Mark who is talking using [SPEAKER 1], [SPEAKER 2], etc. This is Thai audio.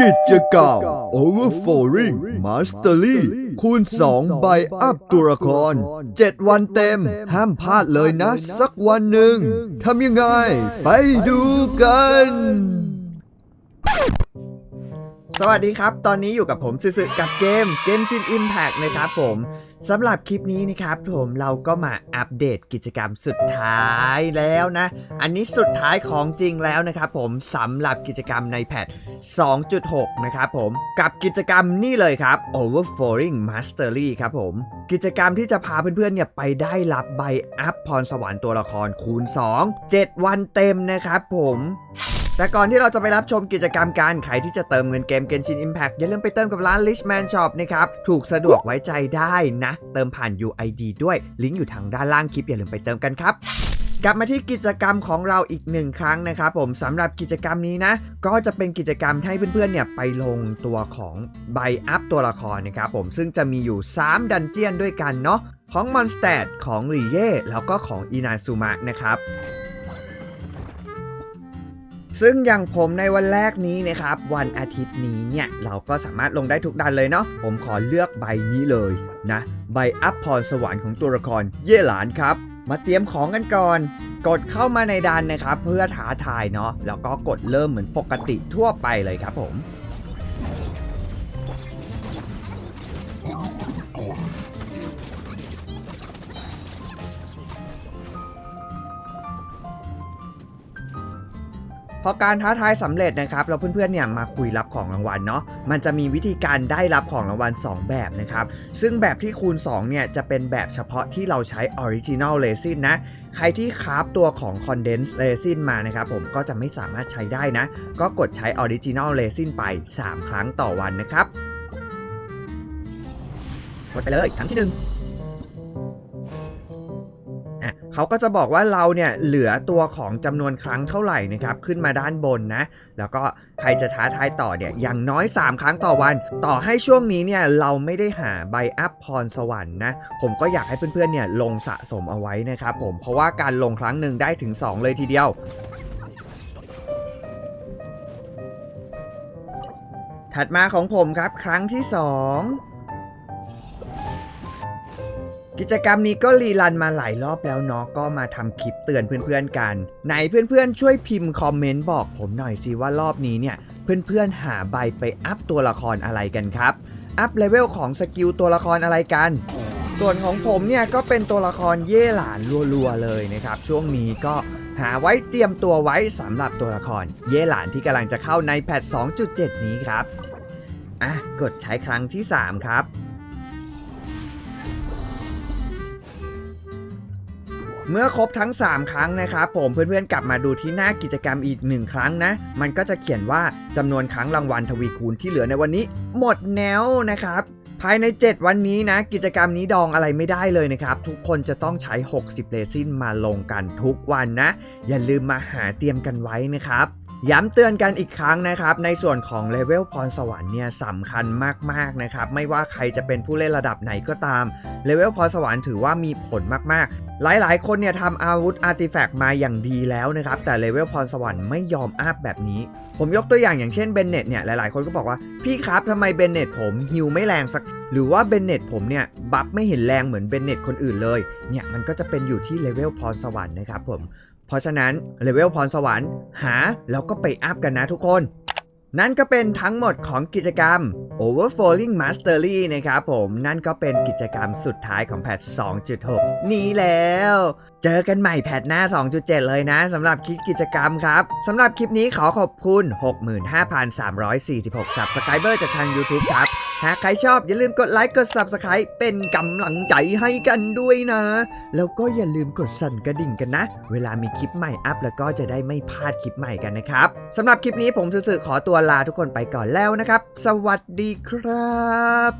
[SPEAKER 1] กิจกรรม Overflowing Mastery คูณ2ใบอัพตัวละคร 7 วันเต็ม ห้ามพลาดเลยนะ สักวันหนึ่งทำยังไง ไปดูกัน สวัสดีครับ ตอนนี้อยู่กับผมซึๆกับเกม Genshin Impact นะครับผมสำหรับคลิปนี้นะครับผมเราก็มาอัปเดตกิจกรรมสุดท้ายแล้วนะ อันนี้สุดท้ายของจริงแล้วนะครับผมสำหรับกิจกรรมในแพท 2.6 นะครับผมกับกิจกรรมนี่เลยครับ Overflowing Mastery ครับผม กิจกรรมที่จะพาเพื่อนๆเนี่ยไปได้รับใบอัพพรสวรรค์ตัวละครคูณ 2 7 วันเต็มนะครับผม แต่ก่อนที่เราจะไปรับชมกิจกรรมการใครที่จะเติมเงินเกม Genshin Impact อย่าลืมไปเติมกับร้าน Richman Shop นะครับ ถูกสะดวกไว้ใจได้นะ เติมผ่าน UID ด้วย ลิงก์อยู่ทางด้านล่างคลิป อย่าลืมไปเติมกันครับกลับมาที่กิจกรรมของเราอีกหนึ่งครั้งนะครับผมสำหรับกิจกรรมนี้นะ ก็จะเป็นกิจกรรมให้เพื่อนๆเนี่ยไปลงตัวของใบอัพตัวละครนะครับผมซึ่งจะมีอยู่ 3 ดันเจียนด้วยกันเนาะของมอนสเตดของลีเย่แล้วก็ของอินาซูมะนะครับ ซึ่งอย่างผมในวันแรกนี้นะครับ วันอาทิตย์นี้เนี่ย เราก็สามารถลงได้ทุกดันเลยเนาะผมขอเลือกใบนี้เลยนะ ใบอัพพรสวรรค์ของตัวละครเย่หลานครับ มาเตรียมของกันก่อน กดเข้ามาในดันนะครับ เพื่อท้าทายเนาะแล้วก็กดเริ่มเหมือนปกติทั่วไปเลยครับผม พอการท้าทายสำเร็จนะครับเราเพื่อนๆเนี่ยมาคุยรับของรางวัลเนาะมันจะมีวิธีการได้รับของรางวัล 2 แบบนะครับ ซึ่งแบบที่คูณ2เนี่ยจะเป็นแบบเฉพาะที่เราใช้ออริจินอลเลซินนะใครที่คราฟตัวของคอนเดนซ์เรซินมานะครับผมก็จะไม่สามารถใช้ได้นะ ก็กดใช้ออริจินัลเรซินไป 3 ครั้งต่อวันนะครับ กดไปเลยครั้งที่ 1 เขาก็จะบอกว่าเราเนี่ยเหลือตัวของจำนวนครั้งเท่าไหร่นะครับขึ้นมาด้านบนนะ แล้วก็ใครจะท้าทายต่อเนี่ยอย่างน้อย 3 ครั้งต่อวัน ต่อให้ช่วงนี้เนี่ยเราไม่ได้หาใบอัพพรสวรรค์นะผมก็อยากให้เพื่อนๆเนี่ยลงสะสมเอาไว้นะครับผมเพราะว่าการลงครั้งหนึ่งได้ถึง 2 เลยทีเดียวถัดมาของผมครับครั้งที่ 2 กิจกรรมนี้ก็รีรันมาหลายรอบแล้วเนาะก็มาทำคลิปเตือนเพื่อนๆกัน ไหนเพื่อนๆช่วยพิมพ์คอมเมนต์บอกผมหน่อยสิว่ารอบนี้เนี่ย เพื่อนๆหาใบไปอัพตัวละครอะไรกันครับ อัพเลเวลของสกิลตัวละครอะไรกัน ส่วนของผมเนี่ยก็เป็นตัวละครเย่หลานรัวๆเลยนะครับ ช่วงนี้ก็หาไว้เตรียมตัวไว้สำหรับตัวละคร เย่หลานที่กำลังจะเข้าในแพท 2.7 นี้ครับอะกดใช้ครั้งที่ 3 ครับ เมื่อครบทั้ง 3 ครั้งนะครับผมเพื่อนๆกลับมาดูที่หน้ากิจกรรมอีก 1 ครั้งนะ มันก็จะเขียนว่าจำนวนครั้งรางวัลทวีคูณที่เหลือในวันนี้ หมดแนวนะครับภายใน 7 วันนี้นะ กิจกรรมนี้ดองอะไรไม่ได้เลยนะครับ ทุกคนจะต้องใช้ 60 เลซินมาลงกันทุกวันนะ อย่าลืมมาหาเตรียมกันไว้นะครับ ย้ำเตือนกันอีกครั้งนะครับ ในส่วนของเลเวลพรสวรรค์เนี่ยสำคัญมากๆนะครับ ไม่ว่าใครจะเป็นผู้เล่นระดับไหนก็ตามเลเวลพรสวรรค์ถือว่ามีผลมากๆ หลายๆ คนเนี่ยทำอาวุธอาร์ติแฟกต์มาอย่างดีแล้วนะครับ แต่เลเวลพรสวรรค์ไม่ยอมอัพแบบนี้ ผมยกตัวอย่างอย่างเช่นเบนเน็ตเนี่ยหลายๆ คนก็บอกว่าพี่ครับทำไมเบนเน็ตผมฮิวไม่แรงสัก หรือว่าเบนเน็ตผมเนี่ยบัฟไม่เห็นแรงเหมือนเบนเน็ตคนอื่นเลยเนี่ยมันก็จะเป็นอยู่ที่เลเวลพรสวรรค์นะครับผม เพราะฉะนั้นเลเวลพรสวรรค์หาแล้วก็ไปอัพกันนะทุกคน นั่นก็เป็นทั้งหมดของกิจกรรม Overflowing Mastery นะครับผม นั่นก็เป็นกิจกรรมสุดท้ายของแพท 2.6 นี้แล้ว เจอกันใหม่แพทหน้า 2.7 เลยนะสำหรับคลิปกิจกรรมครับสำหรับคลิปนี้ขอขอบคุณ 65,346 Subscriber จากทาง YouTube ครับ หากใครชอบอย่าลืมกดไลค์กด Subscribe เป็นกำลังใจให้กันด้วยนะ แล้วก็อย่าลืมกดสั่นกระดิ่งกันนะ เวลามีคลิปใหม่อัพแล้วก็จะได้ไม่พลาดคลิปใหม่กันนะครับสำหรับคลิปนี้ผมสื่อขอตัวลาทุกคนไปก่อนแล้วนะครับ สวัสดีครับ